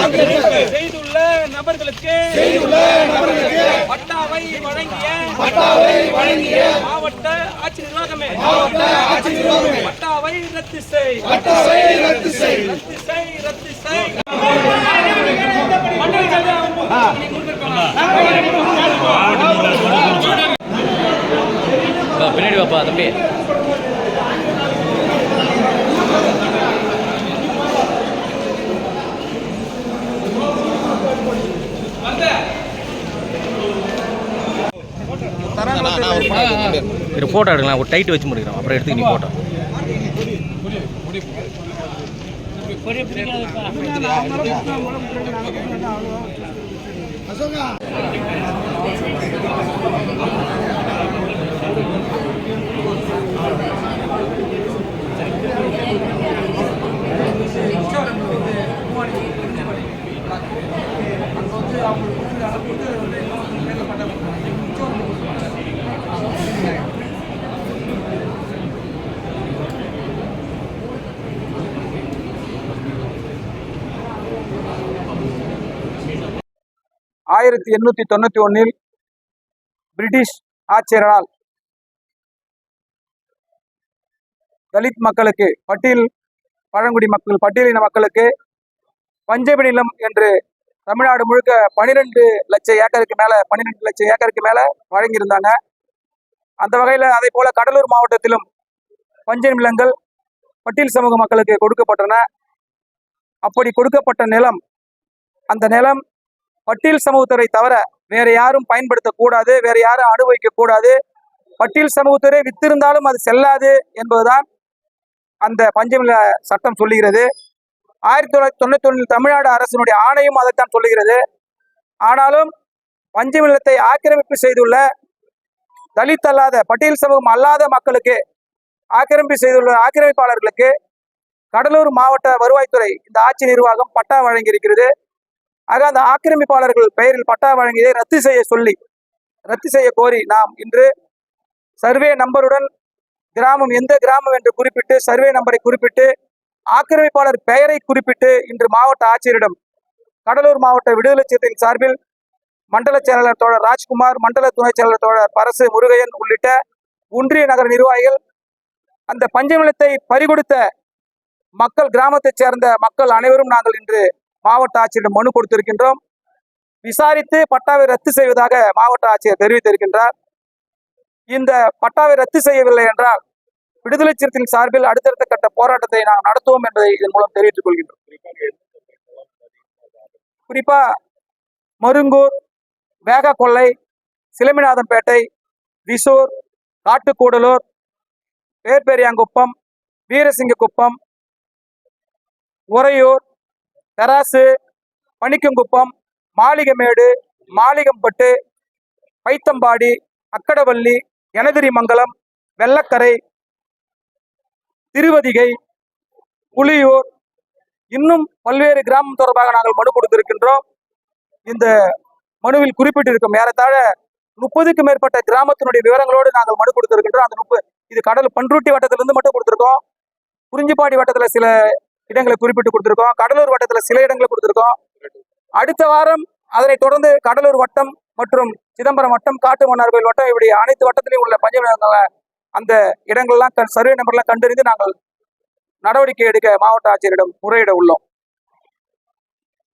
ஆக்கிரமிப்பு செய்துள்ள நபர்களுக்கு பட்டாவை வழங்கிய மாவட்ட ஆட்சி நிர்வாகமே மாவட்ட ஆட்சி நிர்வாகமே பட்டாவை ரத்து செய் பட்டாவை ரத்து செய் ரத்து செய் ரத்து செய் பின்னாடி வாப்பா தம்பி ஒரு ஃபோட்டோ எடுக்கலாம். ஒரு டைட் வச்சு முடிக்கிறோம். அப்புறம் எடுத்து நீ ஃபோட்டோ ஆயிரத்தி எண்ணூத்தி தொண்ணூத்தி ஒன்னில் பிரிட்டிஷ் ஆட்சியரால் தலித் மக்களுக்கு பட்டியல் பழங்குடி மக்கள் பட்டியலின மக்களுக்கு பஞ்சமி நிலம் என்று தமிழ்நாடு முழுக்க பனிரெண்டு லட்சம் ஏக்கருக்கு மேல பன்னிரெண்டு லட்சம் ஏக்கருக்கு மேல வழங்கியிருந்தாங்க. அந்த வகையில அதே போல கடலூர் மாவட்டத்திலும் பஞ்ச நிலங்கள் பட்டியல் சமூக மக்களுக்கு கொடுக்கப்பட்டன. அப்படி கொடுக்கப்பட்ட நிலம் அந்த நிலம் பட்டியல் சமூகத்துறை தவிர வேற யாரும் பயன்படுத்தக்கூடாது வேற யாரும் அனுபவிக்க கூடாது. பட்டியல் சமூகத்துறை வித்திருந்தாலும் அது செல்லாது என்பதுதான் அந்த பஞ்சமில சட்டம் சொல்லுகிறது. ஆயிரத்தி தொள்ளாயிரத்தி தொண்ணூத்தி ஒன்றில் தமிழ்நாடு அரசினுடைய ஆணையம் அதைத்தான் சொல்லுகிறது. ஆனாலும் பஞ்சமிலத்தை ஆக்கிரமிப்பு செய்துள்ள தலித் அல்லாத பட்டியல் சமூகம் அல்லாத மக்களுக்கு ஆக்கிரமிப்பு செய்துள்ள ஆக்கிரமிப்பாளர்களுக்கு கடலூர் மாவட்ட வருவாய்த்துறை இந்த ஆட்சி நிர்வாகம் பட்டா வழங்கியிருக்கிறது. ஆக அந்த ஆக்கிரமிப்பாளர்கள் பெயரில் பட்டா வழங்கியதை ரத்து செய்ய சொல்லி ரத்து செய்ய கோரி நாம் இன்று சர்வே நம்பருடன் கிராமம் எந்த கிராமம் என்று குறிப்பிட்டு சர்வே நம்பரை குறிப்பிட்டு ஆக்கிரமிப்பாளர் பெயரை குறிப்பிட்டு இன்று மாவட்ட ஆட்சியரிடம் கடலூர் மாவட்ட விடுதலை சிறுத்தைகள் சார்பில் மண்டல செயலாளர் தோழர் ராஜ்குமார் மண்டல துணைச் செயலாளர் தோழர் பரசு முருகையன் உள்ளிட்ட ஒன்றிய நகர நிர்வாகிகள் அந்த பஞ்சமிலத்தை பறிகொடுத்த மக்கள் கிராமத்தைச் சேர்ந்த மக்கள் அனைவரும் நாங்கள் இன்று மாவட்ட ஆட்சியரிடம் மனு கொடுத்திருக்கின்றோம். விசாரித்து பட்டாவை ரத்து செய்வதாக மாவட்ட ஆட்சியர் தெரிவித்திருக்கின்றார். இந்த பட்டாவை ரத்து செய்யவில்லை என்றால் விடுதலை சிறுத்தைகள் சார்பில் அடுத்தடுத்த கட்ட போராட்டத்தை நாம் நடத்துவோம் என்பதை இதன் மூலம் தெரிவித்துக் கொள்கின்றோம். குறிப்பா மருங்கூர் வேகக்கொள்ளை சிலமிநாதம்பேட்டை விசூர் காட்டுக்கூடலூர் பேர்பெரியாங்குப்பம் வீரசிங்கக்குப்பம் உறையூர் தராசு பணிக்கங்குப்பம் மாளிகமேடு மாளிகம்பட்டு பைத்தம்பாடி அக்கடவள்ளி எனதிரிமங்கலம் வெள்ளக்கரை திருவதிகை புலியூர். இன்னும் பல்வேறு கிராமம் தொடர்பாக நாங்கள் மனு கொடுத்திருக்கின்றோம். இந்த மனுவில் குறிப்பிட்டிருக்கும் ஏறத்தாழ முப்பதுக்கும் மேற்பட்ட கிராமத்தினுடைய விவரங்களோடு நாங்கள் மனு கொடுத்திருக்கின்றோம். அந்த முப்பது இது கடல் பன்ருட்டி வட்டத்திலிருந்து மட்டும் கொடுத்துருக்கோம். குறிஞ்சிப்பாடி வட்டத்தில் சில இடங்களை குறிப்பிட்டு கொடுத்திருக்கோம். கடலூர் வட்டத்துல சில இடங்களை கொடுத்திருக்கோம். அடுத்த வாரம் அதனை தொடர்ந்து கடலூர் வட்டம் மற்றும் சிதம்பரம் வட்டம் காட்டு கோயில் வட்டம் இப்படி அனைத்து வட்டத்திலையும் உள்ள பஞ்சமில அந்த இடங்கள்லாம் சர்வே நம்பர்லாம் கண்டறிந்து நாங்கள் நடவடிக்கை எடுக்க மாவட்ட ஆட்சியரிடம் முறையிட உள்ளோம்.